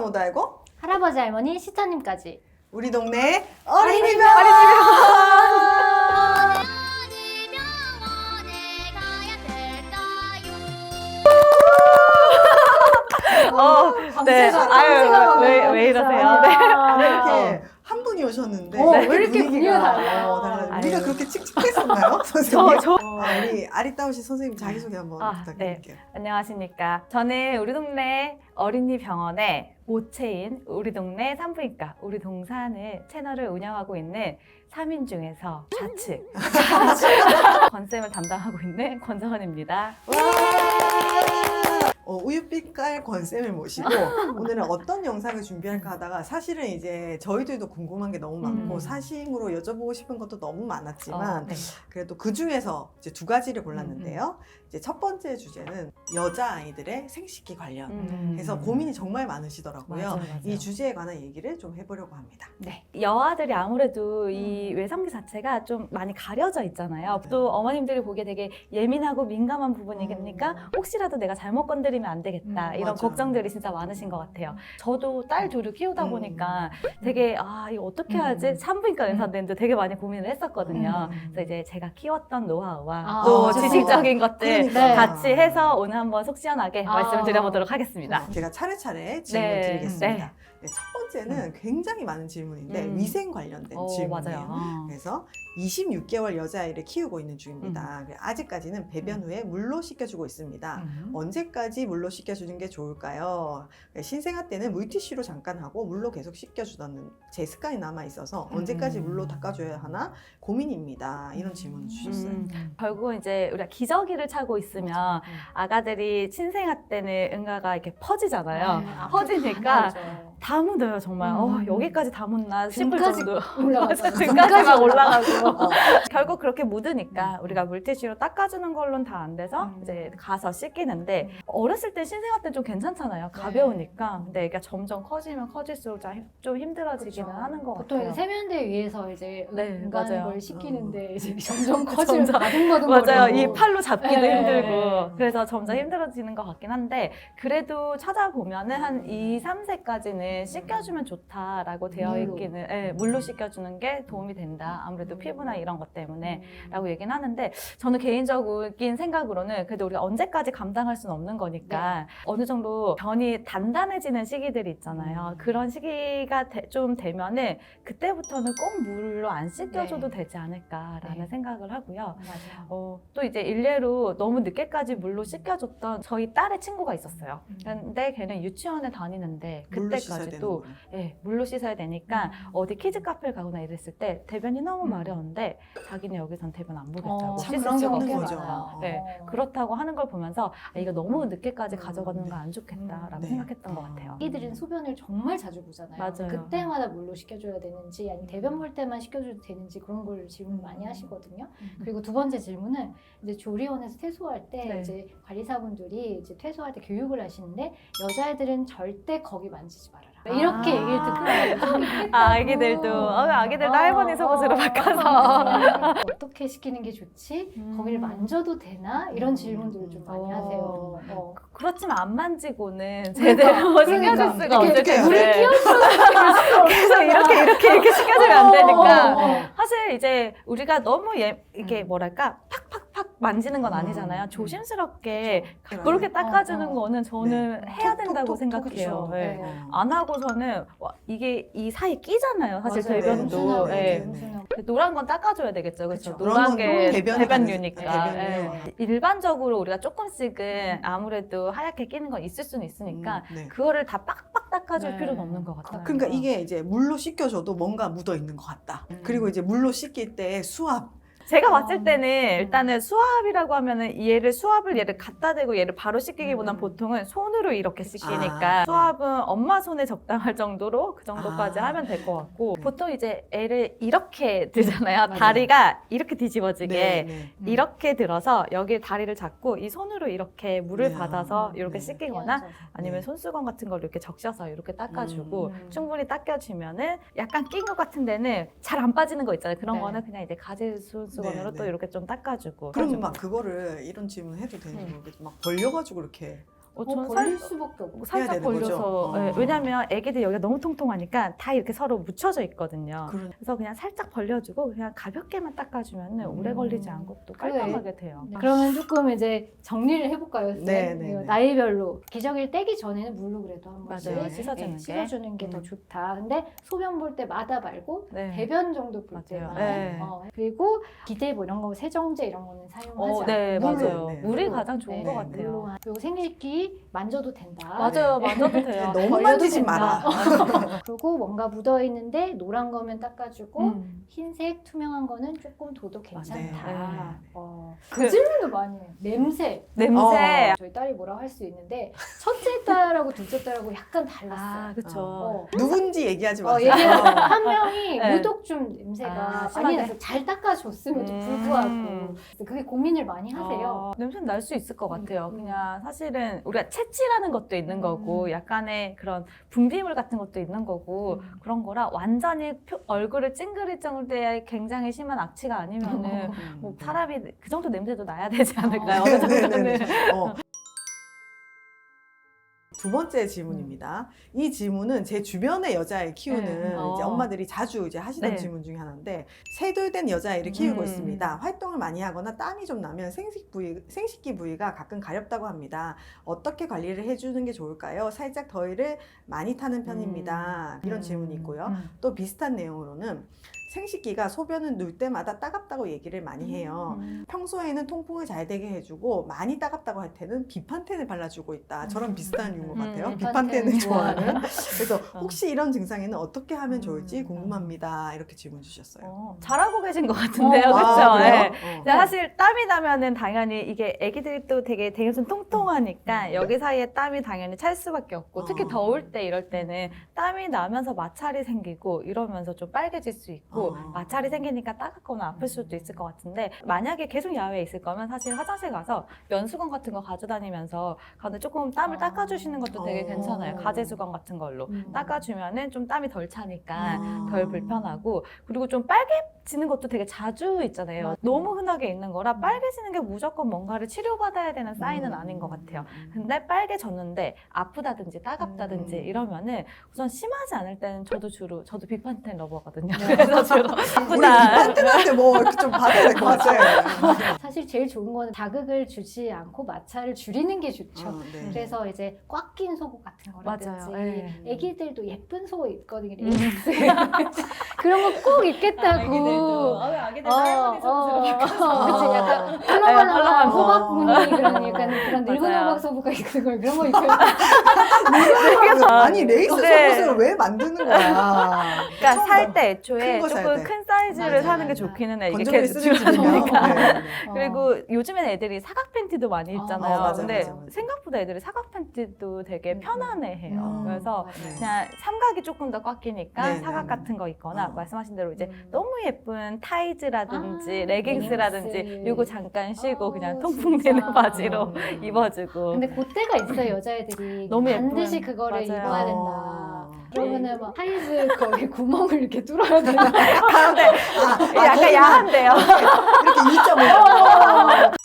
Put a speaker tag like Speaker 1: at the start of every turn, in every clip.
Speaker 1: 모두 알고
Speaker 2: 할아버지 할머니 시터님까지
Speaker 1: 우리 동네
Speaker 2: 어린이
Speaker 1: 어린이병
Speaker 3: 어, 네. 아유, 왜, 왜 이러세요? 네.
Speaker 1: 이렇게 한 분이 오셨는데
Speaker 2: 어, 왜 이렇게
Speaker 1: 분위기가,
Speaker 2: 달라요?
Speaker 1: 어, 달라요.
Speaker 3: 아유.
Speaker 1: 우리가 그렇게 칙칙했었나요, 선생님?
Speaker 3: 저, 저.
Speaker 1: 아, 우리 아리따우시 선생님 자기소개 한번
Speaker 3: 아,
Speaker 1: 부탁드릴게요.
Speaker 3: 안녕하십니까. 저는 우리 동네 어린이 병원의 모체인 우리 동네 산부인과 우리 동산을 채널을 운영하고 있는 3인 중에서 좌측 권쌤을 담당하고 있는 권정원입니다.
Speaker 1: 어, 우유빛깔 권쌤을 모시고 오늘은 어떤 영상을 준비할까 하다가 사실은 이제 저희들도 궁금한 게 너무 많고
Speaker 3: 음.
Speaker 1: 사심으로 여쭤보고 싶은 것도 너무 많았지만
Speaker 3: 어, 네.
Speaker 1: 그래도 그 중에서 이제 두 가지를 골랐는데요. 이제 첫 번째 주제는 여자 아이들의 생식기 관련.
Speaker 3: 음.
Speaker 1: 그래서 고민이 정말 많으시더라고요.
Speaker 3: 맞아요, 맞아요.
Speaker 1: 이 주제에 관한 얘기를 좀 해보려고 합니다.
Speaker 3: 네. 여아들이 아무래도 이 외성기 자체가 좀 많이 가려져 있잖아요.
Speaker 1: 맞아요.
Speaker 3: 또 어머님들이 보기에 되게 예민하고 민감한 부분이니까
Speaker 1: 음.
Speaker 3: 혹시라도 내가 잘못 건드리면 안 되겠다.
Speaker 2: 음,
Speaker 3: 이런
Speaker 1: 맞아요.
Speaker 3: 걱정들이 진짜 많으신 것 같아요. 저도 딸 둘을 키우다
Speaker 1: 음.
Speaker 3: 보니까 되게 아, 이거 어떻게 하지?
Speaker 2: 음.
Speaker 3: 산부인과 의사인데 되게 많이 고민을 했었거든요.
Speaker 2: 음.
Speaker 3: 그래서 이제 제가 키웠던 노하우와
Speaker 2: 아,
Speaker 3: 또
Speaker 1: 아,
Speaker 3: 지식적인 것들
Speaker 1: 그러니까.
Speaker 2: 네.
Speaker 3: 같이 해서 오늘 한번 속 시원하게
Speaker 2: 아.
Speaker 3: 말씀을 드려보도록 하겠습니다.
Speaker 1: 제가 차례차례 질문
Speaker 3: 네,
Speaker 1: 드리겠습니다.
Speaker 3: 네.
Speaker 1: 네, 첫 번째는 굉장히 많은 질문인데
Speaker 3: 음.
Speaker 1: 위생 관련된
Speaker 3: 어,
Speaker 1: 질문이에요.
Speaker 3: 맞아요.
Speaker 1: 그래서 26개월 여자아이를 키우고 있는
Speaker 3: 음.
Speaker 1: 중입니다. 아직까지는 배변 후에 물로 씻겨주고 있습니다.
Speaker 3: 음.
Speaker 1: 언제까지 물로 씻겨주는 게 좋을까요? 네, 신생아 때는 물티슈로 잠깐 하고 물로 계속 씻겨주던 제 습관이 남아 있어서 언제까지
Speaker 3: 음.
Speaker 1: 물로 닦아줘야 하나 고민입니다. 이런 질문을 주셨어요.
Speaker 3: 음, 결국은 이제 우리가 기저귀를 차고 있으면 아가들이 신생아 때는 응가가 이렇게 퍼지잖아요.
Speaker 2: 네,
Speaker 3: 퍼지니까
Speaker 2: 다
Speaker 3: 묻어요 정말. 어,
Speaker 2: 음.
Speaker 3: 여기까지 다 묻나 싶을
Speaker 2: 등까지
Speaker 3: 정도.
Speaker 2: 올라가죠.
Speaker 3: 등까지 막 올라가고.
Speaker 1: 어,
Speaker 3: 결국 그렇게 묻으니까 우리가 물티슈로 닦아주는 걸로는 다 안 돼서
Speaker 2: 음.
Speaker 3: 이제 가서 씻기는데 어렸을 때 신생아 때 좀 괜찮잖아요.
Speaker 2: 네.
Speaker 3: 가벼우니까. 근데 애가 점점 커지면 커질수록 좀 힘들어지기는
Speaker 2: 그렇죠.
Speaker 3: 하는 것
Speaker 2: 보통
Speaker 3: 같아요.
Speaker 2: 세면대 위에서 이제
Speaker 3: 네, 맞아요.
Speaker 2: 걸 시키는데 이제 점점 커지면
Speaker 3: 점점-
Speaker 2: 바둥바둥
Speaker 3: 맞아요. 이 팔로 잡기도
Speaker 2: 네.
Speaker 3: 힘들고 그래서 점점
Speaker 2: 음.
Speaker 3: 힘들어지는 것 같긴 한데 그래도 찾아보면은 한 2, 3세까지는 씻겨주면 좋다라고 되어
Speaker 2: 물로.
Speaker 3: 있기는 예, 물로 씻겨주는 게 도움이 된다. 아무래도 피부나 이런 것 때문에
Speaker 2: 음.
Speaker 3: 라고 얘기는 하는데 저는 개인적인 생각으로는 그래도 우리가 언제까지 감당할 수는 없는 거니까 어느 정도 변이 단단해지는 시기들이 있잖아요.
Speaker 1: 음.
Speaker 3: 그런 시기가 되- 좀 되면은 그때부터는 꼭 물로 안 씻겨줘도
Speaker 2: 네.
Speaker 3: 되지 않을까라는
Speaker 2: 네.
Speaker 3: 생각을 하고요.
Speaker 2: 맞아요.
Speaker 3: 어, 또 이제 일례로 너무 늦게까지 물로 씻겨줬던 저희 딸의 친구가 있었어요.
Speaker 2: 음.
Speaker 3: 근데 걔는 유치원에 다니는데
Speaker 1: 물로
Speaker 3: 그때까지 도
Speaker 1: 되는구나.
Speaker 3: 예, 물로 씻어야 되니까
Speaker 2: 음.
Speaker 3: 어디 키즈 카페를 가거나 이랬을 때 대변이 너무
Speaker 2: 음.
Speaker 3: 마려운데 자기는 여기선 대변 안 보겠다고
Speaker 2: 어,
Speaker 1: 참
Speaker 3: 씻을 수가
Speaker 1: 경우가
Speaker 3: 없는
Speaker 1: 거죠.
Speaker 3: 거죠.
Speaker 1: 어.
Speaker 3: 네, 그렇다고 하는 걸 보면서 아, 이거 너무 늦게까지
Speaker 2: 음,
Speaker 3: 가져가는
Speaker 1: 네.
Speaker 3: 거안 좋겠다라고
Speaker 1: 네.
Speaker 3: 생각했던 것 같아요.
Speaker 2: 아기들은 소변을 정말 자주 보잖아요.
Speaker 3: 맞아요.
Speaker 2: 그때마다 물로 씻겨줘야 되는지 아니면 대변 볼 때만 씻겨줘도 되는지 그런 걸 질문 많이 하시거든요. 그리고 두 번째 질문은 이제 조리원에서 퇴소할 때
Speaker 3: 네.
Speaker 2: 이제 관리사분들이 이제 퇴소할 때 교육을 하시는데 여자애들은 절대 거기 만지지 말아라. 이렇게
Speaker 3: 아.
Speaker 2: 얘기를 듣고
Speaker 3: 아, 아기들도 어, 아기들도 할머니 속옷으로 바꿔서
Speaker 2: 어떻게 시키는 게 좋지?
Speaker 3: 음.
Speaker 2: 거기를 만져도 되나? 이런 질문들을 좀 많이
Speaker 3: 어.
Speaker 2: 하세요. 어.
Speaker 3: 그렇지만 안 만지고는 제대로
Speaker 2: 그러니까,
Speaker 3: 씻겨줄
Speaker 2: 그러니까.
Speaker 3: 수가 없을 텐데
Speaker 2: 물을 끼워서
Speaker 3: 계속 이렇게 이렇게 이렇게 씻겨주면 안 되니까
Speaker 2: 어, 어, 어.
Speaker 3: 사실 이제 우리가 너무 예, 이게
Speaker 2: 음.
Speaker 3: 뭐랄까 만지는 건 아니잖아요.
Speaker 1: 음.
Speaker 3: 조심스럽게
Speaker 1: 그렇죠.
Speaker 3: 그렇게 닦아주는
Speaker 2: 어, 어.
Speaker 3: 거는 저는
Speaker 1: 네.
Speaker 3: 해야
Speaker 1: 톡,
Speaker 3: 된다고 생각해요.
Speaker 1: 톡
Speaker 3: 예.
Speaker 1: 톡.
Speaker 2: 네.
Speaker 3: 안 하고서는 와, 이게 이 사이 끼잖아요. 사실
Speaker 2: 맞아요.
Speaker 3: 대변도.
Speaker 1: 네.
Speaker 3: 노란 건 닦아줘야 되겠죠, 그렇죠?
Speaker 1: 그쵸.
Speaker 3: 노란
Speaker 1: 노란 게건 대변에
Speaker 3: 대변류니까.
Speaker 1: 가는-
Speaker 3: 예. 일반적으로 우리가 조금씩은 아무래도 하얗게 끼는 건 있을 수는 있으니까
Speaker 1: 음, 네.
Speaker 3: 그거를 다 빡빡 닦아줄
Speaker 2: 네.
Speaker 3: 필요는 없는 것 같아요.
Speaker 1: 그러니까 이게 이제 물로 씻겨줘도 뭔가 묻어 있는 것 같다.
Speaker 3: 음.
Speaker 1: 그리고 이제 물로 씻길 때 수압
Speaker 3: 제가
Speaker 2: 어.
Speaker 3: 봤을 때는 일단은 수압이라고 하면은 얘를 수압을 얘를 갖다 대고 얘를 바로 씻기기보단
Speaker 2: 음.
Speaker 3: 보통은 손으로 이렇게 씻기니까
Speaker 1: 아.
Speaker 3: 수압은 엄마 손에 적당할 정도로 그 정도까지
Speaker 1: 아.
Speaker 3: 하면 될 것 같고
Speaker 1: 네.
Speaker 3: 보통 이제 애를 이렇게 들잖아요.
Speaker 2: 맞아요.
Speaker 3: 다리가 이렇게 뒤집어지게
Speaker 1: 네, 네.
Speaker 2: 음.
Speaker 3: 이렇게 들어서 여기 다리를 잡고 이 손으로 이렇게 물을
Speaker 1: 네.
Speaker 3: 받아서
Speaker 2: 음.
Speaker 3: 이렇게
Speaker 1: 네.
Speaker 3: 씻기거나 아니면
Speaker 1: 네.
Speaker 3: 손수건 같은 걸 이렇게 적셔서 이렇게 닦아주고
Speaker 2: 음.
Speaker 3: 충분히 닦여주면은 약간 낀 것 같은 데는 잘 안 빠지는 거 있잖아요. 그런
Speaker 2: 네.
Speaker 3: 거는 그냥 이제 가지 손수 건으로
Speaker 1: 네,
Speaker 3: 또
Speaker 1: 네.
Speaker 3: 이렇게 좀 닦아주고.
Speaker 1: 그럼. 막 그거를 이런 질문 해도 되는지
Speaker 3: 음.
Speaker 1: 모르겠지만 막 벌려가지고 이렇게
Speaker 3: 어,
Speaker 2: 어, 벌릴
Speaker 3: 살-
Speaker 2: 수밖에 없고.
Speaker 1: 해야
Speaker 3: 살짝
Speaker 1: 되는 거죠?
Speaker 3: 벌려서 예,
Speaker 1: 어.
Speaker 3: 왜냐면 애기들 여기가 너무 통통하니까 다 이렇게 서로 묻혀져 있거든요.
Speaker 1: 그런
Speaker 3: 그래서 그냥 살짝 벌려주고 그냥 가볍게만 닦아주면
Speaker 1: 음.
Speaker 3: 오래 걸리지 않고 또
Speaker 2: 그래.
Speaker 3: 깔끔하게 돼요.
Speaker 2: 네. 그러면 조금 이제 정리를 해볼까요? 쌤?
Speaker 1: 네, 네,
Speaker 2: 이거
Speaker 1: 네.
Speaker 2: 나이별로 기저귀를 떼기 전에는 물로 그래도 한 번씩
Speaker 3: 맞아요.
Speaker 1: 네.
Speaker 3: 씻어주는 게.
Speaker 2: 씻어주는 게 더
Speaker 1: 음.
Speaker 2: 좋다. 근데 소변 볼 때 마다 말고
Speaker 3: 네.
Speaker 2: 대변 정도 볼
Speaker 3: 맞아요.
Speaker 2: 때만.
Speaker 3: 네.
Speaker 2: 어, 그리고 비데 뭐 이런 거 세정제 이런 거는 사용하지
Speaker 3: 어, 네,
Speaker 2: 않고 물로.
Speaker 3: 맞아요.
Speaker 1: 네.
Speaker 3: 물이
Speaker 2: 물로.
Speaker 3: 가장 좋은
Speaker 2: 네,
Speaker 3: 것
Speaker 1: 네,
Speaker 3: 같아요.
Speaker 2: 물로 한- 그리고 생식기 만져도 된다.
Speaker 3: 맞아요, 만져도 돼요.
Speaker 1: 너무 만지지. 마라.
Speaker 2: 그리고 뭔가 묻어 있는데 노란 거면 닦아주고
Speaker 3: 음.
Speaker 2: 흰색 투명한 거는 조금 둬도 괜찮다.
Speaker 3: 맞아요. 네.
Speaker 2: 어,
Speaker 3: 그-
Speaker 2: 그 질문도 많이 해요. 냄새.
Speaker 3: 냄새.
Speaker 2: 저희 딸이 뭐라고 할수 있는데 첫째 딸하고 둘째 딸하고 약간 달랐어요.
Speaker 3: 아, 그쵸.
Speaker 2: 어.
Speaker 1: 누군지 얘기하지
Speaker 2: 어,
Speaker 1: 마세요.
Speaker 2: 얘기해서 한 명이
Speaker 3: 네.
Speaker 2: 유독 좀 냄새가
Speaker 3: 아,
Speaker 2: 많이? 나서 잘 닦아줬음에도
Speaker 3: 음.
Speaker 2: 불구하고 그게 고민을 많이 하세요.
Speaker 3: 어, 냄새는 날수 있을 것 같아요.
Speaker 2: 음.
Speaker 3: 그냥 사실은 우리가 채취라는 것도 있는
Speaker 2: 음.
Speaker 3: 거고 약간의 그런 분비물 같은 것도 있는 거고
Speaker 2: 음.
Speaker 3: 그런 거라 완전히 표- 얼굴을 찡그릴 정도의 굉장히 심한 악취가 아니면은
Speaker 1: 음.
Speaker 3: 뭐 사람이 그 정도 냄새도 나야 되지 않을까요?
Speaker 2: 어.
Speaker 3: 어느
Speaker 1: 네,
Speaker 3: 정도는.
Speaker 1: 네, 네. 어. 두 번째 질문입니다. 이 질문은 제 주변의 여자아이 키우는
Speaker 3: 네.
Speaker 1: 이제
Speaker 3: 어.
Speaker 1: 엄마들이 자주 이제 하시던
Speaker 3: 네.
Speaker 1: 질문 중에 하나인데 세돌된 여자아이를 키우고
Speaker 3: 음.
Speaker 1: 있습니다. 활동을 많이 하거나 땀이 좀 나면 생식 부위, 생식기 부위가 가끔 가렵다고 합니다. 어떻게 관리를 해주는 게 좋을까요? 살짝 더위를 많이 타는 편입니다. 이런
Speaker 3: 음.
Speaker 1: 질문이 있고요.
Speaker 3: 음.
Speaker 1: 또 비슷한 내용으로는 생식기가 소변을 누울 때마다 따갑다고 얘기를 많이 해요.
Speaker 3: 음.
Speaker 1: 평소에는 통풍을 잘 되게 해주고 많이 따갑다고 할 때는 비판텐을 발라주고 있다. 저런
Speaker 2: 음.
Speaker 1: 비슷한 유머 같아요.
Speaker 3: 음,
Speaker 1: 비판텐을 좋아하는. 그래서
Speaker 3: 어.
Speaker 1: 혹시 이런 증상에는 어떻게 하면 좋을지
Speaker 3: 음.
Speaker 1: 궁금합니다. 이렇게 질문 주셨어요.
Speaker 3: 어, 잘하고 계신 것 같은데요,
Speaker 2: 어,
Speaker 3: 그렇죠?
Speaker 1: 아?
Speaker 3: 네.
Speaker 1: 어.
Speaker 3: 사실 땀이 나면은 당연히 이게 애기들이 또 되게 대göz은 통통하니까 여기 사이에 땀이 당연히 찰 수밖에 없고 특히
Speaker 1: 어.
Speaker 3: 더울 때 이럴 때는 땀이 나면서 마찰이 생기고 이러면서 좀 빨개질 수 있고
Speaker 1: 어.
Speaker 3: 마찰이 생기니까 따갑거나 아플 수도 있을 것 같은데 만약에 계속 야외에 있을 거면 사실 화장실 가서 면수건 같은 거 가져다니면서 가는데 조금 땀을
Speaker 2: 아.
Speaker 3: 닦아주시는 것도 되게
Speaker 1: 어.
Speaker 3: 괜찮아요. 가제 수건 같은 걸로
Speaker 2: 음.
Speaker 3: 닦아주면은 좀 땀이 덜 차니까
Speaker 1: 아.
Speaker 3: 덜 불편하고 그리고 좀 빨개지는 것도 되게 자주 있잖아요.
Speaker 2: 맞아요.
Speaker 3: 너무 흔하게 있는 거라
Speaker 2: 음.
Speaker 3: 빨개지는 게 무조건 뭔가를 치료받아야 되는 사인은
Speaker 1: 음.
Speaker 3: 아닌 것 같아요. 근데 빨개졌는데 아프다든지 따갑다든지
Speaker 1: 음.
Speaker 3: 이러면은 우선 심하지 않을 때는 저도 주로 저도 비판텐 러버거든요.
Speaker 2: 네.
Speaker 3: 그래서
Speaker 1: 우리
Speaker 3: 아프다.
Speaker 1: 비판텐한테 뭐 이렇게 좀 받아야 될 것 같아.
Speaker 2: 사실 제일 좋은 거는 자극을 주지 않고 마찰을 줄이는 게 좋죠.
Speaker 1: 어, 네.
Speaker 2: 그래서 이제 꽉 낀 속옷 같은 거라든지
Speaker 3: 맞아요. 네.
Speaker 2: 애기들도 예쁜 속옷 입거든요.
Speaker 3: 음.
Speaker 2: 레깅스 그런 거 꼭 입겠다고.
Speaker 3: 아기들
Speaker 2: 어, 어, 그치
Speaker 1: 어.
Speaker 2: 약간
Speaker 3: 네,
Speaker 2: 헐렁헐렁한
Speaker 3: 헐렁한 거.
Speaker 2: 호박 무늬 그런 약간 그런 늙은
Speaker 3: 맞아요.
Speaker 2: 호박 소부가 입는 걸 그런 거 입고
Speaker 1: 아니 레이스
Speaker 3: 네.
Speaker 1: 속옷을 왜 만드는 거야?
Speaker 3: 그러니까 살
Speaker 1: 봐.
Speaker 3: 때 애초에
Speaker 1: 큰거살
Speaker 3: 조금
Speaker 1: 때.
Speaker 3: 큰 사이즈를
Speaker 2: 맞아,
Speaker 3: 사는 게
Speaker 2: 맞아.
Speaker 3: 좋기는 해. 이게
Speaker 1: 건조기
Speaker 3: 계속
Speaker 1: 쓰는 집이면.
Speaker 3: 줄어드니까.
Speaker 1: 네, 네.
Speaker 3: 그리고 요즘엔 애들이 사각 팬티도 많이
Speaker 2: 어,
Speaker 3: 입잖아요.
Speaker 1: 어, 맞아,
Speaker 3: 근데
Speaker 1: 맞아, 맞아.
Speaker 3: 생각보다 애들이 사각 팬티도 되게
Speaker 2: 음,
Speaker 3: 편안해 해요.
Speaker 2: 음,
Speaker 3: 그래서
Speaker 2: 맞아요.
Speaker 3: 그냥 삼각이 조금 더 꽉 끼니까
Speaker 1: 네,
Speaker 3: 사각
Speaker 1: 네,
Speaker 3: 같은 거 있거나
Speaker 1: 어.
Speaker 3: 말씀하신 대로 이제
Speaker 2: 음.
Speaker 3: 너무 예쁜 타이즈라든지
Speaker 2: 아,
Speaker 3: 레깅스라든지
Speaker 2: 레깅스.
Speaker 3: 요거 잠깐 쉬고
Speaker 2: 어,
Speaker 3: 그냥 통풍 되는
Speaker 2: 진짜.
Speaker 3: 바지로
Speaker 1: 음.
Speaker 3: 입어주고
Speaker 2: 근데 그때가 있어요 여자애들이
Speaker 3: 너무
Speaker 2: 반드시
Speaker 3: 예쁜.
Speaker 2: 그거를
Speaker 3: 맞아요.
Speaker 2: 입어야 된다.
Speaker 1: 어.
Speaker 2: 그러면은 막 사이즈 거기 구멍을 이렇게 뚫어야 되나?
Speaker 3: 가운데
Speaker 1: 아,
Speaker 3: 약간
Speaker 1: 거기는
Speaker 3: 야한데요.
Speaker 1: 이렇게 2.5.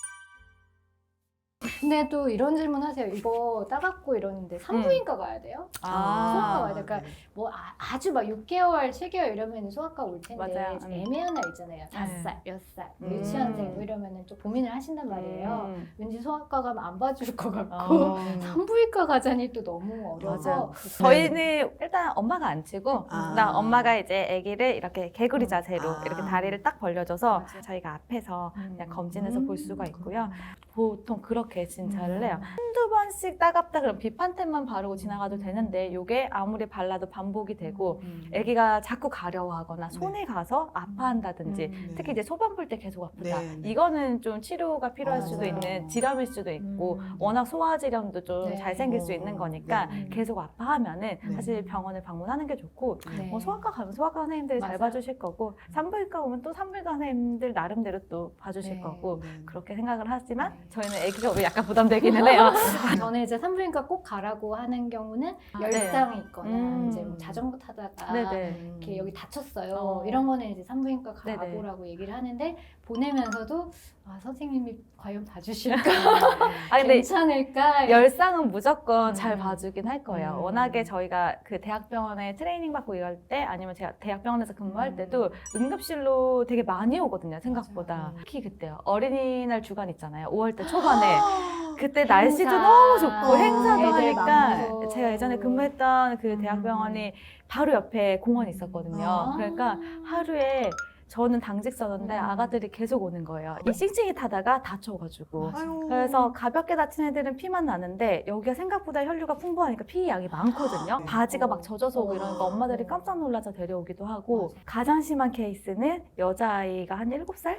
Speaker 2: 근데 또 이런 질문 하세요. 이거 따갑고 이러는데 산부인과 가야 돼요? 소아과 와야 될까? 뭐 아, 주 막 6개월, 7개월 이러면 소아과 올 텐데
Speaker 3: 맞아요. 음.
Speaker 2: 애매한 나이 있잖아요. 5살, 6살,
Speaker 3: 음.
Speaker 2: 유치원생 뭐 이러면은 좀 고민을 하신단 말이에요.
Speaker 3: 음.
Speaker 2: 왠지 소아과 가면 안 봐줄 것 같고
Speaker 3: 어.
Speaker 2: 산부인과 가자니 또 너무 어려서
Speaker 3: 맞아요. 저희는 일단 엄마가 안 치고
Speaker 1: 아.
Speaker 3: 일단 엄마가 이제 아기를 이렇게 개구리 자세로
Speaker 1: 아.
Speaker 3: 이렇게 다리를 딱 벌려줘서
Speaker 2: 맞아요.
Speaker 3: 저희가 앞에서 그냥
Speaker 2: 음.
Speaker 3: 검진해서 볼 수가 있고요. 보통 그렇게 진찰을
Speaker 2: 음.
Speaker 3: 해요. 한두 번씩 따갑다 그럼 비판템만 바르고 지나가도 되는데 이게 아무리 발라도 반복이 되고
Speaker 1: 음.
Speaker 3: 아기가 자꾸 가려워하거나 손에 가서 아파한다든지
Speaker 2: 음.
Speaker 3: 특히 이제 소변 볼 때 계속 아프다.
Speaker 1: 네, 네.
Speaker 3: 이거는 좀 치료가 필요할. 수도 있는 질염일 수도 있고
Speaker 2: 음.
Speaker 3: 워낙 소화질염도 좀
Speaker 2: 네.
Speaker 3: 잘 생길 수
Speaker 1: 어,
Speaker 3: 있는 거니까
Speaker 2: 네.
Speaker 3: 계속 아파하면은
Speaker 1: 네.
Speaker 3: 사실 병원을 방문하는 게 좋고
Speaker 2: 네.
Speaker 3: 뭐 소아과 가면 소아과 선생님들이 잘. 봐주실 거고 산부인과 오면 또 산부인과 선생님들 나름대로 또 봐주실
Speaker 2: 네.
Speaker 3: 거고
Speaker 1: 네.
Speaker 3: 그렇게 생각을 하지만
Speaker 2: 네.
Speaker 3: 저희는 아기가 오면 약간 부담되기는 해요.
Speaker 2: 저는 이제 산부인과 꼭 가라고 하는 경우는
Speaker 3: 아,
Speaker 2: 열상이 있거나
Speaker 3: 음.
Speaker 2: 이제 뭐 자전거 타다가
Speaker 3: 네네.
Speaker 1: 음.
Speaker 2: 이렇게 여기 다쳤어요.
Speaker 3: 어.
Speaker 2: 이런 거는 이제 산부인과. 가보라고 얘기를 하는데 보내면서도 아 선생님이 과연 봐주실까
Speaker 3: 아 근데
Speaker 2: 괜찮을까
Speaker 3: 열상은 무조건 잘
Speaker 2: 음.
Speaker 3: 봐주긴 할 거예요.
Speaker 2: 음.
Speaker 3: 워낙에 저희가 그 대학병원에 트레이닝 받고 일할 때 아니면 제가 대학병원에서 근무할
Speaker 2: 음.
Speaker 3: 때도 응급실로 되게 많이 오거든요. 생각보다.
Speaker 2: 맞아요.
Speaker 3: 특히 그때요. 어린이날 주간 있잖아요. 5월달 초반에.
Speaker 1: 아,
Speaker 3: 그때 날씨도
Speaker 2: 행사.
Speaker 3: 너무 좋고 행사도 하니까
Speaker 2: 많고.
Speaker 3: 제가 예전에 근무했던 그
Speaker 2: 음.
Speaker 3: 대학병원이 바로 옆에 공원이 있었거든요.
Speaker 1: 아.
Speaker 3: 그러니까 하루에 저는 당직 썼는데
Speaker 2: 음.
Speaker 3: 아가들이 계속 오는 거예요. 이 찡찡이 타다가 다쳐가지고.
Speaker 1: 아유.
Speaker 3: 그래서 가볍게 다친 애들은 피만 나는데 여기가 생각보다 혈류가 풍부하니까 피 양이 많거든요.
Speaker 1: 네.
Speaker 3: 바지가 막 젖어서 오고 이러니까
Speaker 2: 어.
Speaker 3: 엄마들이 깜짝 놀라서 데려오기도 하고. 가장 심한 케이스는 여자아이가 한 7살?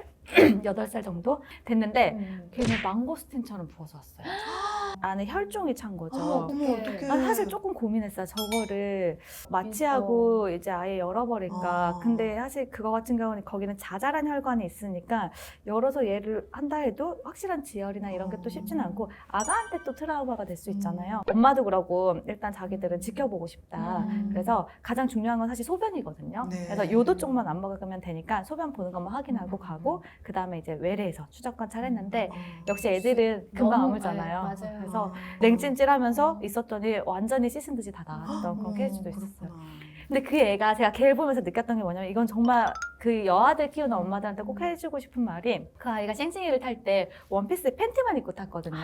Speaker 3: 8살 정도 됐는데
Speaker 2: 음.
Speaker 3: 걔는 망고스틴처럼 부어서 왔어요. 안에 혈종이 찬 거죠.
Speaker 1: 어머, 어머, 어떡해.
Speaker 3: 난 사실 조금 고민했어요. 저거를 마취하고 이제 아예 열어버릴까.
Speaker 1: 어.
Speaker 3: 근데 사실 그거 같은 경우는 거기는 자잘한 혈관이 있으니까 열어서 얘를 한다 해도 확실한 지혈이나 이런 게 또 쉽지는
Speaker 1: 어.
Speaker 3: 않고 아가한테 또 트라우마가 될수
Speaker 1: 음.
Speaker 3: 있잖아요. 엄마도 그러고 일단 자기들은 지켜보고 싶다.
Speaker 2: 음.
Speaker 3: 그래서 가장 중요한 건 사실 소변이거든요.
Speaker 1: 네.
Speaker 3: 그래서 요도 쪽만 안 먹으면 되니까 소변 보는 것만 확인하고
Speaker 1: 음.
Speaker 3: 가고 그 다음에 이제 외래에서 추적 관찰했는데
Speaker 1: 어.
Speaker 3: 역시 애들은 금방
Speaker 2: 너무-
Speaker 3: 아물잖아요.
Speaker 2: 네, 맞아요.
Speaker 3: 그래서
Speaker 1: 어.
Speaker 3: 냉찜질하면서 있었더니 완전히 씻은 듯이 다 나왔던 그런 케이스도 있었어요.
Speaker 1: 그렇구나.
Speaker 3: 근데 그 애가 제가 걔를 보면서 느꼈던 게 뭐냐면 이건 정말 그 여아들 키우는 엄마들한테 꼭 해주고 싶은 말이 그 아이가 싱싱이를 탈 때 원피스 팬티만 입고 탔거든요.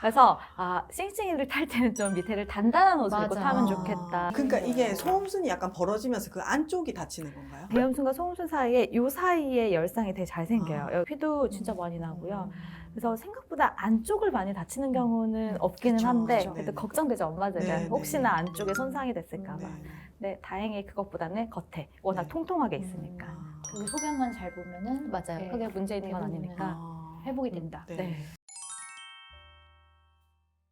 Speaker 3: 그래서 아 싱싱이를 탈 때는 좀 밑에를 단단한 옷을 입고
Speaker 2: 맞아.
Speaker 3: 타면
Speaker 1: 아.
Speaker 3: 좋겠다.
Speaker 1: 그러니까 이게 소음순이 약간 벌어지면서 그 안쪽이 다치는 건가요?
Speaker 3: 대염순과 소음순 사이에 요 사이에 열상이 되게 잘 생겨요.
Speaker 1: 아.
Speaker 3: 여기 피도 진짜 많이 나고요. 그래서 생각보다 안쪽을 많이 다치는 경우는 없기는
Speaker 1: 그쵸,
Speaker 3: 한데
Speaker 1: 그쵸.
Speaker 3: 그래도
Speaker 1: 네.
Speaker 3: 걱정되죠 엄마들은
Speaker 1: 네, 네.
Speaker 3: 혹시나 안쪽에 손상이 됐을까봐.
Speaker 1: 네.
Speaker 3: 네, 다행히 그것보다는 겉에 워낙
Speaker 1: 네.
Speaker 3: 통통하게 있으니까.
Speaker 1: 아.
Speaker 2: 그 소변만 잘 보면은
Speaker 3: 맞아요.
Speaker 2: 네,
Speaker 3: 크게 문제 있는 건 아니니까.
Speaker 1: 아.
Speaker 2: 회복이 된다.
Speaker 1: 네.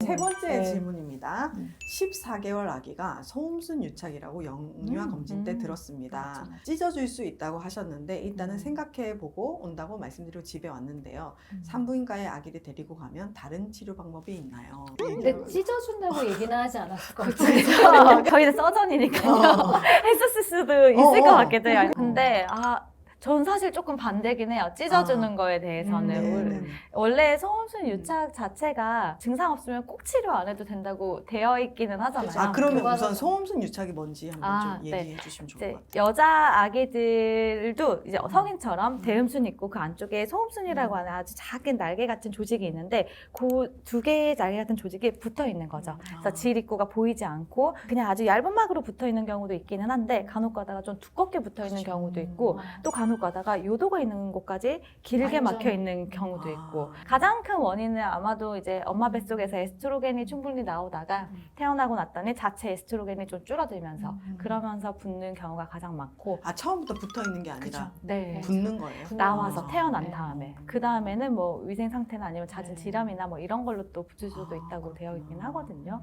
Speaker 3: 네.
Speaker 1: 세 번째
Speaker 3: 네.
Speaker 1: 질문입니다.
Speaker 2: 음.
Speaker 1: 14개월 아기가 소음순 유착이라고 영유아
Speaker 2: 음,
Speaker 1: 검진 때
Speaker 3: 음.
Speaker 1: 들었습니다.
Speaker 2: 맞아.
Speaker 1: 찢어질 수 있다고 하셨는데 일단은
Speaker 2: 음.
Speaker 1: 생각해 보고 온다고 말씀드리고 집에 왔는데요.
Speaker 2: 음.
Speaker 1: 산부인과에 아기를 데리고 가면 다른 치료 방법이 있나요?
Speaker 2: 근데 찢어준다고 얘기는 하지 않았을 것 같아요.
Speaker 3: 저희는 서전이니까요.
Speaker 1: 어.
Speaker 3: 했었을 수도 있을
Speaker 1: 어,
Speaker 3: 것
Speaker 1: 어.
Speaker 3: 같기도 해요. 근데 아, 전 사실 조금 반대긴 해요. 찢어주는
Speaker 1: 아.
Speaker 3: 거에 대해서는.
Speaker 1: 네,
Speaker 3: 우리-
Speaker 1: 네.
Speaker 3: 원래 소음순 유착 자체가 증상 없으면 꼭 치료 안 해도 된다고 되어 있기는 하잖아요.
Speaker 1: 아 그러면. 우선 소음순 유착이 뭔지 한번
Speaker 3: 아,
Speaker 1: 좀
Speaker 3: 네.
Speaker 1: 얘기해 주시면 좋을
Speaker 3: 이제
Speaker 1: 것 같아요.
Speaker 3: 여자 아기들도 이제
Speaker 1: 음.
Speaker 3: 성인처럼
Speaker 1: 음.
Speaker 3: 대음순 있고 그 안쪽에 소음순이라고
Speaker 1: 음.
Speaker 3: 하는 아주 작은 날개 같은 조직이 있는데 그 두 개의 날개 같은 조직이 붙어 있는 거죠. 그래서
Speaker 1: 아.
Speaker 3: 질 입구가 보이지 않고 그냥 아주 얇은 막으로 붙어 있는 경우도 있기는 한데 간혹 가다가 좀 두껍게 붙어 있는
Speaker 1: 그렇죠.
Speaker 3: 경우도 있고
Speaker 2: 아.
Speaker 3: 또 간혹 가다가 요도가 있는 곳까지 길게
Speaker 2: 완전.
Speaker 3: 막혀 있는 경우도
Speaker 1: 아.
Speaker 3: 있고 가장 큰 원인은 아마도 이제 엄마 뱃속에서 에스트로겐이 충분히 나오다가
Speaker 2: 음.
Speaker 3: 태어나고 났더니 자체 에스트로겐이 좀 줄어들면서
Speaker 2: 음.
Speaker 3: 그러면서 붙는 경우가 가장 많고
Speaker 1: 아 처음부터 붙어 있는 게 아니라
Speaker 3: 네.
Speaker 1: 붙는 거예요.
Speaker 3: 나와서
Speaker 1: 아.
Speaker 3: 태어난
Speaker 2: 네.
Speaker 3: 다음에 그 다음에는 뭐 위생 상태나 아니면 잦은
Speaker 2: 네.
Speaker 3: 질염이나 뭐 이런 걸로 또 붙을 수도
Speaker 1: 아,
Speaker 3: 있다고 되어 있긴. 하거든요.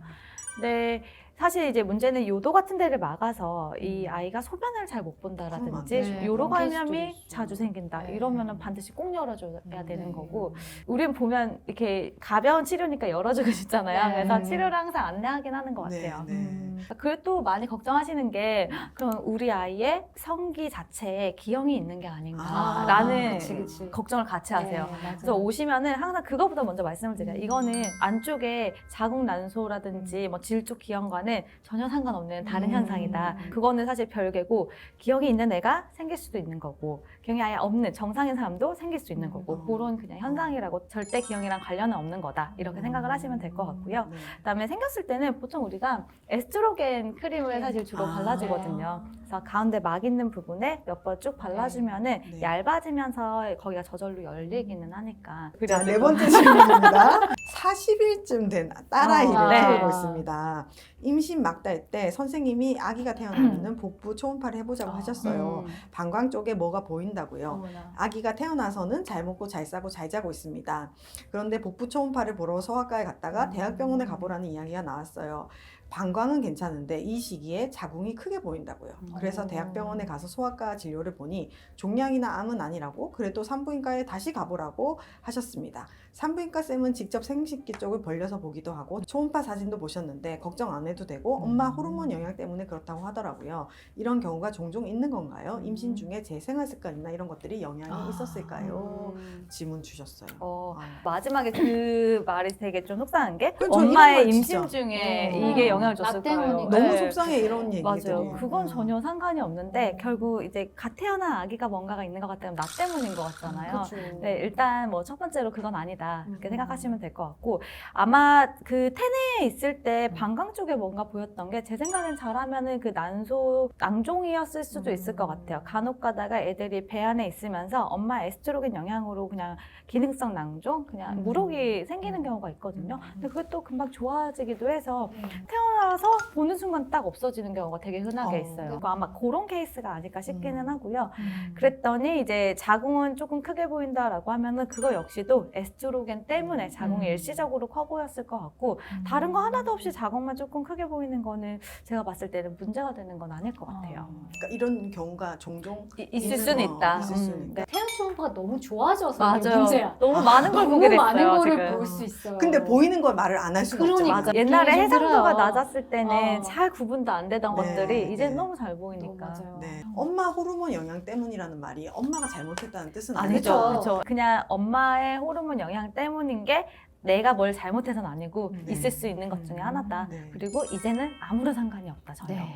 Speaker 3: 근데 사실 이제 문제는 요도 같은 데를 막아서 이
Speaker 2: 음.
Speaker 3: 아이가 소변을 잘 못 본다라든지
Speaker 2: 되죠.
Speaker 3: 요로
Speaker 2: 그런 케이스도
Speaker 3: 감염이
Speaker 2: 있죠.
Speaker 3: 자주 생긴다
Speaker 2: 네.
Speaker 3: 이러면은 반드시 꼭 열어줘야
Speaker 1: 음,
Speaker 3: 되는
Speaker 2: 네.
Speaker 3: 거고 우린 보면 이렇게 가벼운 치료니까 열어주고 싶잖아요.
Speaker 2: 네.
Speaker 3: 그래서
Speaker 2: 음.
Speaker 3: 치료를 항상 안내하긴 하는 것
Speaker 1: 네,
Speaker 3: 같아요.
Speaker 1: 네.
Speaker 2: 음.
Speaker 3: 그리고 또 많이 걱정하시는 게 그럼 우리 아이의 성기 자체에 기형이 있는 게
Speaker 1: 아,
Speaker 3: 아닌가라는
Speaker 2: 그치, 그치.
Speaker 3: 걱정을 같이 하세요.
Speaker 2: 네, 맞아요.
Speaker 3: 그래서 오시면은 항상 그거보다 먼저 말씀을 드려요.
Speaker 2: 음.
Speaker 3: 이거는 안쪽에 자궁 난소라든지 뭐 질쪽 기형과는 전혀 상관없는 다른
Speaker 1: 음.
Speaker 3: 현상이다. 그거는 사실 별개고 기형이 있는 애가 생길 수도 있는 거고 기형이 아예 없는 정상인 사람도 생길 수 있는 거고
Speaker 1: 음.
Speaker 3: 그런 그냥 현상이라고 절대 기형이랑 관련은 없는 거다. 이렇게 생각을 하시면 될 것 같고요.
Speaker 1: 네.
Speaker 3: 그다음에 생겼을 때는 보통 우리가 에스트로겐 크림을 사실 주로
Speaker 1: 아.
Speaker 3: 발라주거든요. 그래서 가운데 막 있는 부분에 몇 번 쭉 발라주면은
Speaker 1: 네.
Speaker 3: 얇아지면서 거기가 저절로 열리기는 하니까.
Speaker 1: 자, 네 번째 질문입니다. 40일쯤 된 딸아이를
Speaker 2: 아,
Speaker 3: 네.
Speaker 1: 키우고 있습니다. 임신 막달 때 선생님이 아기가 태어나면 복부 초음파를 해보자고
Speaker 2: 아.
Speaker 1: 하셨어요.
Speaker 3: 음.
Speaker 1: 방광 쪽에 뭐가 보인다고요.
Speaker 2: 어머나.
Speaker 1: 아기가 태어나서는 잘 먹고 잘 싸고 잘 자고 있습니다. 그런데 복부 초음파를 보러 소아과에 갔다가
Speaker 2: 음.
Speaker 1: 대학병원에 가보라는 이야기가 나왔어요. 방광은 괜찮은데 이 시기에 자궁이 크게 보인다고요. 그래서
Speaker 2: 어.
Speaker 1: 대학병원에 가서 소아과 진료를 보니 종양이나 암은 아니라고 그래도 산부인과에 다시 가보라고 하셨습니다. 산부인과 쌤은 직접 생식기 쪽을 벌려서 보기도 하고 초음파 사진도 보셨는데 걱정 안 해도 되고 엄마 호르몬 영향 때문에 그렇다고 하더라고요. 이런 경우가 종종 있는 건가요? 임신 중에 제 생활 습관이나 이런 것들이 영향이
Speaker 3: 아.
Speaker 1: 있었을까요?
Speaker 3: 음.
Speaker 1: 질문 주셨어요.
Speaker 3: 어,
Speaker 1: 아.
Speaker 3: 마지막에 그 말이 되게 좀 속상한 게 엄마의
Speaker 1: 말
Speaker 3: 임신. 중에
Speaker 1: 어.
Speaker 3: 이게 영향
Speaker 2: 을나
Speaker 3: 줬을
Speaker 2: 때문에
Speaker 3: 거예요.
Speaker 1: 너무
Speaker 3: 네.
Speaker 1: 속상해 이런 얘기들이.
Speaker 3: 맞아요. 그건
Speaker 1: 음.
Speaker 3: 전혀 상관이 없는데
Speaker 2: 음.
Speaker 3: 결국 이제 갓 태어난 아기가 뭔가가 있는 것 같다면 나 때문인 것 같잖아요.
Speaker 2: 그쵸.
Speaker 3: 네, 일단 뭐 첫 번째로 그건 아니다 이렇게
Speaker 2: 음.
Speaker 3: 생각하시면 될 것 같고 아마 그 태내에 있을 때
Speaker 2: 음.
Speaker 3: 방광 쪽에 뭔가 보였던 게 제 생각엔 잘하면은 그 난소 낭종이었을 수도 있을 것 같아요.
Speaker 2: 음.
Speaker 3: 간혹 가다가 애들이 배 안에 있으면서 엄마 에스트로겐 영향으로 그냥 기능성 낭종, 그냥
Speaker 2: 음.
Speaker 3: 무록이 생기는 경우가 있거든요.
Speaker 2: 음.
Speaker 3: 근데 그게 또 금방 좋아지기도 해서
Speaker 2: 음.
Speaker 3: 태어 나서 보는 순간 딱 없어지는 경우가 되게 흔하게
Speaker 1: 어.
Speaker 3: 있어요. 그거 아마 그런 케이스가 아닐까 싶기는
Speaker 1: 음.
Speaker 3: 하고요.
Speaker 2: 음.
Speaker 3: 그랬더니 이제 자궁은 조금 크게 보인다라고 하면은 그거 역시도 에스트로겐 때문에 자궁이
Speaker 2: 음.
Speaker 3: 일시적으로 커 보였을 것 같고 다른 거 하나도 없이 자궁만 조금 크게 보이는 거는 제가 봤을 때는 문제가 되는 건 아닐 것 같아요.
Speaker 1: 그러니까 이런 경우가 종종
Speaker 3: 이- 있을
Speaker 1: 있는
Speaker 3: 수는
Speaker 1: 거,
Speaker 3: 있다.
Speaker 1: 있을
Speaker 3: 음,
Speaker 1: 수는 있다.
Speaker 3: 네.
Speaker 2: 태양 초음파가 너무 좋아져서 이게
Speaker 3: 맞아요.
Speaker 2: 문제야.
Speaker 3: 너무 많은 걸
Speaker 2: 너무
Speaker 3: 보게 됐어요.
Speaker 2: 많은 거를
Speaker 3: 지금.
Speaker 2: 볼 수 있어요.
Speaker 1: 근데 보이는 걸 말을 안 할 수가
Speaker 2: 그러니까.
Speaker 1: 없잖아.
Speaker 3: 맞아. 옛날에
Speaker 2: 좀
Speaker 3: 해상도가
Speaker 2: 들어요.
Speaker 3: 낮았을 때는
Speaker 2: 어.
Speaker 3: 잘 구분도 안 되던
Speaker 1: 네,
Speaker 3: 것들이 이제
Speaker 1: 네.
Speaker 3: 너무 잘 보이니까.
Speaker 2: 맞아요.
Speaker 1: 네. 엄마 호르몬 영향 때문이라는 말이 엄마가 잘못했다는 뜻은
Speaker 3: 아니죠.
Speaker 1: 아니죠.
Speaker 3: 그렇죠. 그냥 엄마의 호르몬 영향 때문인 게 내가 뭘 잘못해서는 아니고
Speaker 1: 네.
Speaker 3: 있을 수 있는 것 중에
Speaker 2: 음.
Speaker 3: 하나다.
Speaker 1: 네.
Speaker 3: 그리고 이제는 아무런 상관이 없다 전혀.
Speaker 2: 네.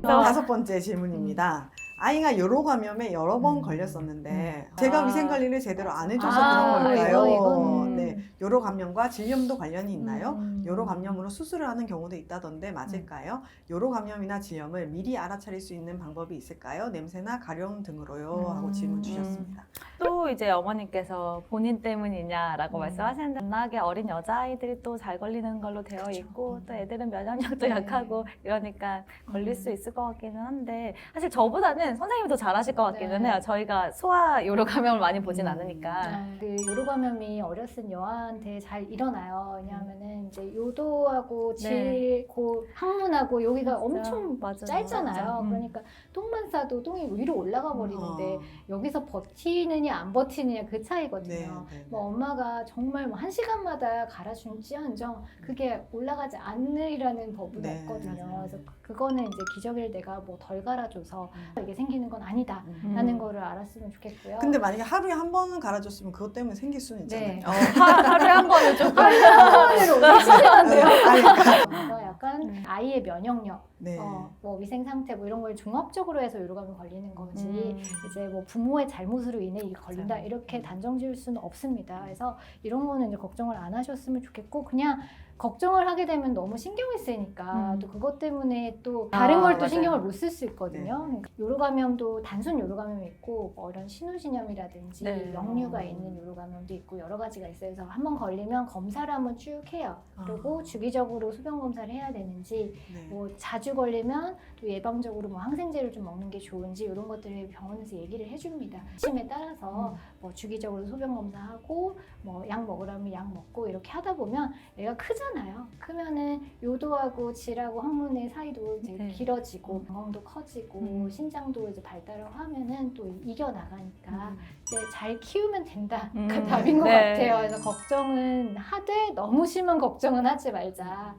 Speaker 1: 다섯 번째 질문입니다. 아이가 요로 감염에 여러 번
Speaker 2: 음.
Speaker 1: 걸렸었는데
Speaker 2: 음.
Speaker 1: 제가
Speaker 3: 아.
Speaker 1: 위생 관리를 제대로 안 해줘서
Speaker 2: 아,
Speaker 1: 그런 걸까요?
Speaker 2: 이거, 이건-
Speaker 1: 네, 요로 감염과 질염도 관련이 있나요?
Speaker 2: 음.
Speaker 1: 요로 감염으로 수술을 하는 경우도 있다던데 맞을까요? 요로 감염이나 질염을 미리 알아차릴 수 있는 방법이 있을까요? 냄새나 가려움 등으로요 하고
Speaker 2: 음.
Speaker 1: 질문 주셨습니다.
Speaker 3: 또 이제 어머님께서 본인 때문이냐라고
Speaker 2: 음.
Speaker 3: 말씀하시는데 워낙에 어린 여자아이들이 또 잘 걸리는 걸로 되어. 있고
Speaker 1: 음.
Speaker 3: 또 애들은 면역력도
Speaker 2: 네.
Speaker 3: 약하고 이러니까 걸릴
Speaker 2: 음.
Speaker 3: 수 있을 것 같기는 한데 사실 저보다는 선생님이 더 잘하실 것 같기는
Speaker 2: 네.
Speaker 3: 해요. 저희가 소아 요로 감염을 많이 보진
Speaker 1: 음.
Speaker 3: 않으니까.
Speaker 2: 아, 그 요로 감염이 어렸을 여아한테 잘 일어나요. 왜냐하면은 이제 요도하고 질, 고 항문하고 여기가
Speaker 3: 네. 진짜.
Speaker 2: 엄청
Speaker 3: 맞아요.
Speaker 2: 짧잖아요.
Speaker 3: 맞아. 음.
Speaker 2: 그러니까 똥만 싸도 똥이 위로 올라가 버리는데
Speaker 1: 어,
Speaker 2: 여기서 버티느냐 안 버티느냐 그 차이거든요.
Speaker 1: 네, 네, 네.
Speaker 2: 뭐 엄마가 정말 뭐 한 시간마다 갈아준지언정 그게 올라가지 않으리라는 법은
Speaker 1: 네,
Speaker 2: 없거든요.
Speaker 1: 맞아요.
Speaker 2: 그래서 그거는 이제 기저귀를 내가 뭐 덜 갈아줘서
Speaker 1: 음.
Speaker 2: 이게 생기는 건 아니다.
Speaker 1: 음.
Speaker 2: 라는 거를 알았으면 좋겠고요.
Speaker 1: 근데 만약에 하루에 한 번은 갈아줬으면 그것 때문에 생길 수는 있잖아요.
Speaker 2: 네.
Speaker 3: 어, 하- 하루에 한 번은 조금
Speaker 2: 하루를 오시는데요.
Speaker 1: 아니, 그러니까.
Speaker 2: 뭔가 약간
Speaker 3: 음.
Speaker 2: 아이의 면역력,
Speaker 1: 네.
Speaker 2: 어, 뭐 위생 상태 뭐 이런 걸 종합적으로 해서 요로감이 걸리는 거지.
Speaker 3: 음.
Speaker 2: 이제 뭐 부모의 잘못으로 인해 이게 걸린다. 이렇게 단정 지을 수는 없습니다. 그래서 이런 거는 이제 걱정을 안 하셨으면 좋겠고 그냥 걱정을 하게 되면 너무 신경이 쓰이니까
Speaker 3: 음.
Speaker 2: 또 그것 때문에 또 다른
Speaker 3: 아,
Speaker 2: 걸또
Speaker 3: 맞아요.
Speaker 2: 신경을 못 쓸 수 있거든요.
Speaker 1: 네.
Speaker 2: 그러니까 요로 감염도 단순 요로 감염이 있고 뭐 이런 신우진염이라든지
Speaker 3: 네.
Speaker 2: 역류가
Speaker 1: 음.
Speaker 2: 있는 요로 감염도 있고 여러 가지가 있어요. 그래서 한번 걸리면 검사를 한번 쭉 해요. 그리고
Speaker 1: 아.
Speaker 2: 주기적으로 소변 검사를 해야 되는지
Speaker 1: 네.
Speaker 2: 뭐 자주 걸리면 또 예방적으로 뭐 항생제를 좀 먹는 게 좋은지 이런 것들을 병원에서 얘기를 해줍니다. 심에 따라서 뭐 주기적으로 소변 검사하고 뭐 약 먹으라면 약 먹고 이렇게 하다 보면 애가 크잖아요. 크면은 요도하고 질하고 항문의 사이도 이제
Speaker 3: 네.
Speaker 2: 길어지고 방광도 커지고
Speaker 3: 음.
Speaker 2: 신장도 이제 발달을 하면 또 이겨 나가니까
Speaker 3: 음.
Speaker 2: 이제 잘 키우면 된다가
Speaker 3: 음.
Speaker 2: 답인 것
Speaker 3: 네.
Speaker 2: 같아요. 그래서 걱정은 하되 너무 심한 걱정은 하지 말자.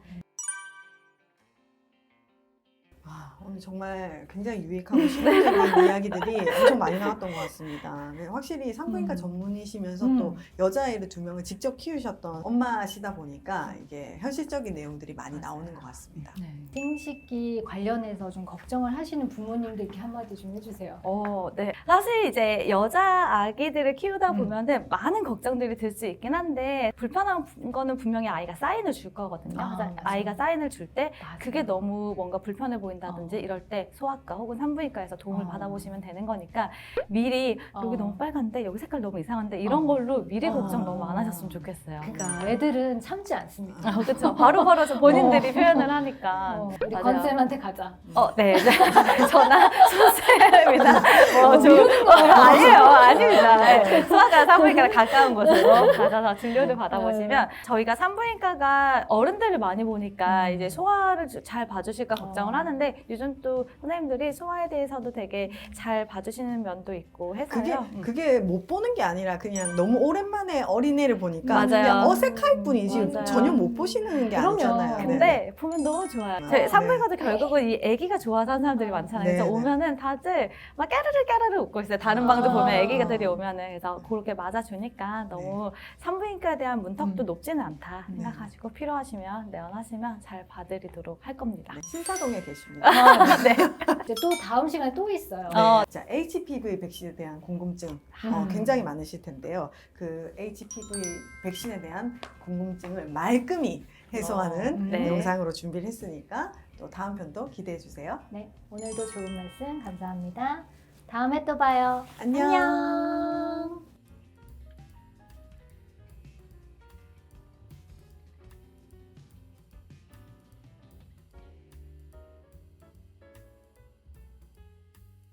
Speaker 1: 오늘 정말 굉장히 유익하고 실용적인 이야기들이 엄청 많이 나왔던 것 같습니다. 네, 확실히 산부인과
Speaker 2: 음.
Speaker 1: 전문이시면서
Speaker 3: 음.
Speaker 1: 또 여자아이를 두 명을 직접 키우셨던 엄마시다 보니까 이게 현실적인 내용들이 많이
Speaker 3: 맞아요.
Speaker 1: 나오는 것 같습니다.
Speaker 3: 네.
Speaker 2: 생식기 관련해서 좀 걱정을 하시는 부모님들 이렇게 한마디 좀 해주세요.
Speaker 3: 어, 네. 사실 이제 여자 아기들을 키우다
Speaker 2: 음.
Speaker 3: 보면은 많은 걱정들이 들 수 있긴 한데 불편한 거는 분명히 아이가 사인을 줄 거거든요.
Speaker 2: 아.
Speaker 3: 아이가 사인을 줄 때. 그게 너무 뭔가 불편해 보인다든지
Speaker 2: 어.
Speaker 3: 이럴 때 소아과 혹은 산부인과에서 도움을
Speaker 2: 어.
Speaker 3: 받아보시면 되는 거니까 미리 여기
Speaker 2: 어.
Speaker 3: 너무 빨간데 여기 색깔 너무 이상한데 이런
Speaker 2: 어.
Speaker 3: 걸로 미리
Speaker 1: 어.
Speaker 3: 걱정 너무 안 하셨으면 좋겠어요.
Speaker 2: 그러니까 애들은 참지 않습니다.
Speaker 3: 아, 그렇죠. 바로바로 저 본인들이 표현을 하니까.
Speaker 2: 어, 우리
Speaker 3: 맞아요.
Speaker 2: 건쌤한테 가자.
Speaker 3: 어, 네. 전화 선생님이나 뭐 좀,
Speaker 2: 미루는 거예요.
Speaker 3: 아니에요. 아닙니다. 네. 소아과 산부인과랑 가까운 곳으로 가셔서 진료를 받아보시면 저희가 산부인과가 어른들을 많이 보니까
Speaker 2: 음.
Speaker 3: 이제 소아를 주- 잘 봐주실까 걱정을
Speaker 2: 어.
Speaker 3: 하는데 요즘 또 선생님들이 소아에 대해서도 되게 잘 봐주시는 면도 있고 해서요.
Speaker 1: 그게
Speaker 3: 음.
Speaker 1: 그게 못 보는 게 아니라 그냥 너무 오랜만에 어린애를 보니까
Speaker 3: 맞아요.
Speaker 1: 그냥 어색할 뿐이지
Speaker 3: 맞아요.
Speaker 1: 전혀 못 보시는 게
Speaker 2: 그럼요.
Speaker 1: 아니잖아요. 네.
Speaker 3: 근데 보면 너무 좋아요.
Speaker 1: 아,
Speaker 3: 저희
Speaker 1: 네.
Speaker 3: 산부인과도 결국은 이 아기가 좋아서 하는 사람들이 많잖아요. 그래서
Speaker 1: 네, 네.
Speaker 3: 오면은 다들 막 까르르 까르르 웃고 있어요. 다른
Speaker 2: 아.
Speaker 3: 방도 보면 아기들이 오면은 그래서 그렇게 맞아주니까 너무
Speaker 1: 네.
Speaker 3: 산부인과에 대한 문턱도
Speaker 2: 음.
Speaker 3: 높지는 않다
Speaker 2: 네.
Speaker 3: 생각하시고 필요하시면 내원하시면 잘 봐드리도록 할 겁니다.
Speaker 1: 네, 신사동에 계십니다.
Speaker 3: 네.
Speaker 2: 이제 또 다음 시간에 또 있어요.
Speaker 1: 네.
Speaker 3: 어.
Speaker 1: 자, HPV 백신에 대한 궁금증 어,
Speaker 2: 음.
Speaker 1: 굉장히 많으실 텐데요. 그 HPV 백신에 대한 궁금증을 말끔히 해소하는
Speaker 2: 어,
Speaker 3: 네.
Speaker 1: 영상으로 준비를 했으니까 또 다음 편도 기대해 주세요.
Speaker 2: 네, 오늘도 좋은 말씀 감사합니다. 다음에 또 봐요.
Speaker 1: 안녕.
Speaker 2: 안녕.